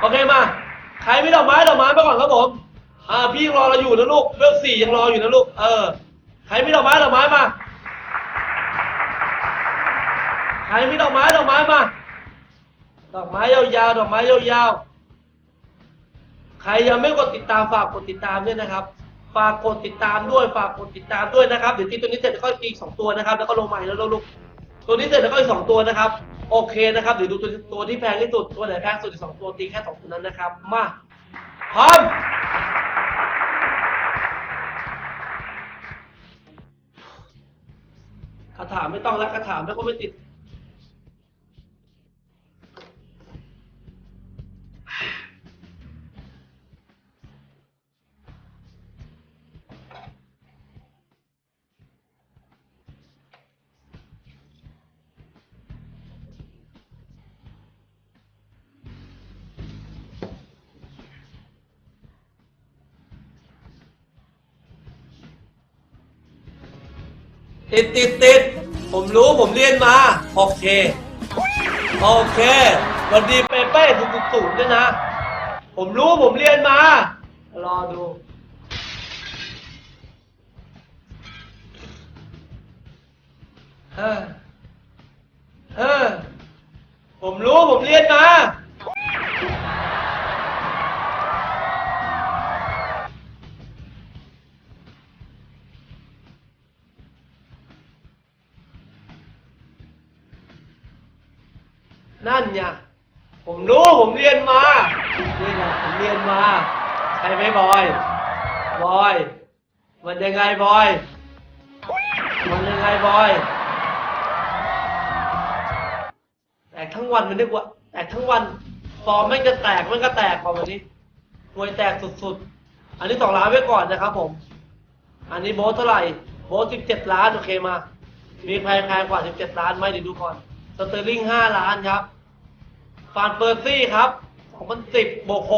โอเคมา ใครไม่ดอกไม้ดอกไม้ไปก่อนครับผม อ่า พี่ยังรอเราอยู่นะลูกเรื่องสี่ยังรออยู่นะลูก เออ ใครไม่ดอกไม้ดอกไม้มา ใครไม่ดอกไม้ดอกไม้มา ดอกไม้ยาวๆ ดอกไม้ยาวๆ ใครยังไม่กดติดตามฝากกดติดตามด้วยนะครับ ฝากกดติดตามด้วย ฝากกดติดตามด้วยนะครับ เดี๋ยวตีตัวนี้เสร็จแล้วก็ตีอีกสองตัวนะครับ แล้วก็ลงใหม่แล้วลูก ตัวนี้เสร็จแล้วก็อีกสองตัวนะครับ โอเคนะครับเดี๋ยวดูตัวตัวที่แพงที่สุดตัวไหนแพงสุดอีกสองตัวตีแค่สองตัวนั้นนะครับ มาพร้อมคาถาไม่ต้องแล้วคาถาไม่ก็ไม่ติด ติดติดติดผมรู้ผมเรียนมา โอเค โอเคสวันดีเปเป้ถูกถูกถูกด้วยนะ ผมรู้ผมเรียนมา รอดู เออ เออ ผมรู้ผมเรียนมา นั่นไงผมรู้ผมเรียนมานี่แหละผมเรียนมาใช่ไหมบอย บอย มันยังไงบอย มันยังไงบอย แตกทั้งวันมันนึกว่า แตกทั้งวันฟอร์มม่งจะแตกม่งก็แตกพอวันนี้มวยแตกสุดๆ อันนี้สองล้านไว้ก่อนนะครับผม อันนี้โบสเท่าไหร่ โบสสิบเจ็ดล้านโอเคมา มีใครแพงกว่าสิบเจ็ดล้านไหมเดี๋ยวดูก่อน สเตอร์ลิงห้าล้านครับฟานเฟอร์ซี่ครับสองพันสิบบวกหก